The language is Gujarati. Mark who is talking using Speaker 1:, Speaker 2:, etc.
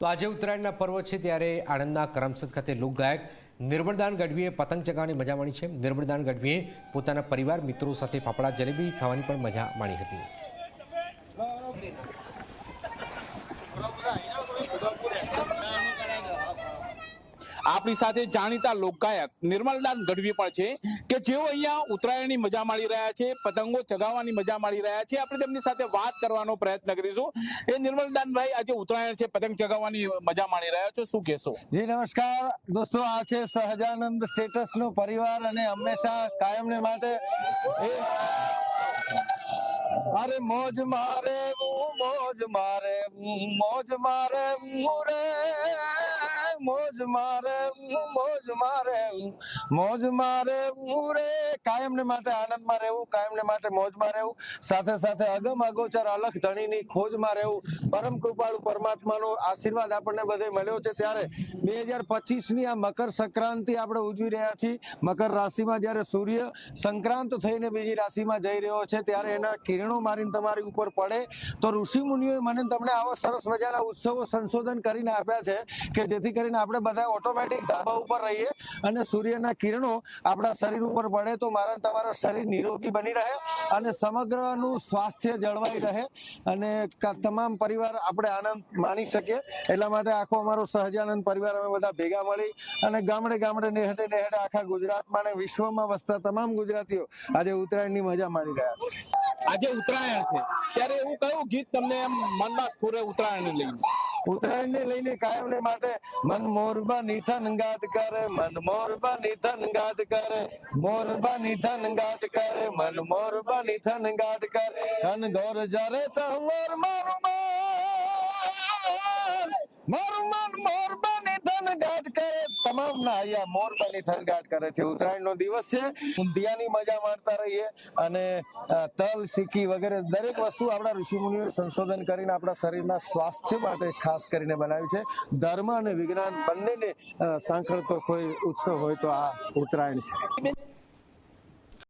Speaker 1: તો આજે ઉત્તરાયણના પર્વ છે ત્યારે આણંદના કરમસદ ખાતે લોકગાયક નિર્મળદાન ગઢવીએ પતંગ ચગાવવાની મજા માણી છે નિર્મળદાન ગઢવીએ પોતાના પરિવાર મિત્રો સાથે ફાફડા જલેબી ખાવાની પણ મજા માણી હતી
Speaker 2: આપણી સાથે જાણીતા લોકગાયક નિર્મલદાન ગઢવી પણ છે કે જેઓ અહીંયા ઉત્તરાયણની મજા માણી રહ્યા છે, પતંગો ચગાવવાની મજા માણી રહ્યા છે. આપણે તેમની સાથે વાત કરવાનો પ્રયત્ન કરીશું. એ નિર્મલદાનભાઈ, આજે ઉત્તરાયણ છે, પતંગ ચગાવવાની મજા માણી રહ્યા છો? શું કહેશો?
Speaker 3: જી, નમસ્કાર. દોસ્તો, આ છે સહજાનંદ સ્ટેટસ નો પરિવાર અને હંમેશા કાયમને માટે અરે મોજ મારે મોજ મારે મોજ મારે મુરે મોજ મારે મોજ મારે મોજ મારે રે કાયમને માટે આનંદમાં રહેવું, કાયમને માટે મોજમાં રહેવું, સાથે સાથે અગમ અગોચર અલખ ધણીની ખોજમાં રહેવું. પરમ કૃપાળુ પરમાત્માનો આશીર્વાદ આપણને બધે મળ્યો છે. ત્યારે બે હજાર પચીસની આ મકર સંક્રાંતિ આપણે ઉજવી રહ્યા છીએ. મકર રાશિમાં જ્યારે સૂર્ય સંક્રાંત થઈને બીજી રાશિમાં જઈ રહ્યો છે, ત્યારે એના કિરણો મારીને તમારી ઉપર પડે. તો ઋષિ મુનિઓએ મને તમને આવા સરસ મજાના ઉત્સવો સંશોધન કરીને આપ્યા છે કે જેથી કરીને આપણે બધા ઓટોમેટિક ધાબા ઉપર રહીએ અને સૂર્યના કિરણો આપણા શરીર ઉપર પડે તો મારા તમારા શરીર નિરોગી બની રહે અને સમગ્રનું સ્વાસ્થ્ય જળવાઈ રહે અને તમામ પરિવાર આપણે આનંદ માણી શકીએ. એટલા માટે આખો અમારો સહજાનંદ પરિવાર અમે બધા ભેગા મળી અને ગામડે ગામડે નેહડે નેહડે આખા ગુજરાતમાં અને વિશ્વમાં વસતા તમામ ગુજરાતીઓ આજે ઉત્તરાયણની મજા માણી રહ્યા છે.
Speaker 2: આજે ઉત્તરાયણ છે. ત્યારે એવું કયું ગીત તમને એમ મનમાં સ્ફુરે ઉત્તરાયણને લઈને?
Speaker 3: ઉત્તરાયણને લઈને કાયમને માટે મન મોરબા નિથન ગાત કરે મન મોરબા નિથન ગાત કરે મોરબા નિથન ગાત કરે મન મોરબા નિથન ગાત કરે ઘન ગોર જરે સહમોર મારું મન મારું મન ગાત કરે. તમામ ના અહીંયા મોરબા થનગાટ કરે છે. ઉત્તરાયણનો દિવસ છે. ઊંધિયાની મજા માણતા રહીએ અને તલ, ચીકી વગેરે દરેક વસ્તુ આપણા ઋષિમુનિઓએ સંશોધન કરીને આપણા શરીરના સ્વાસ્થ્ય માટે ખાસ કરીને બનાવ્યું છે. ધર્મ અને વિજ્ઞાન બંનેને સાંકળતો કોઈ ઉત્સવ હોય તો આ ઉત્તરાયણ છે.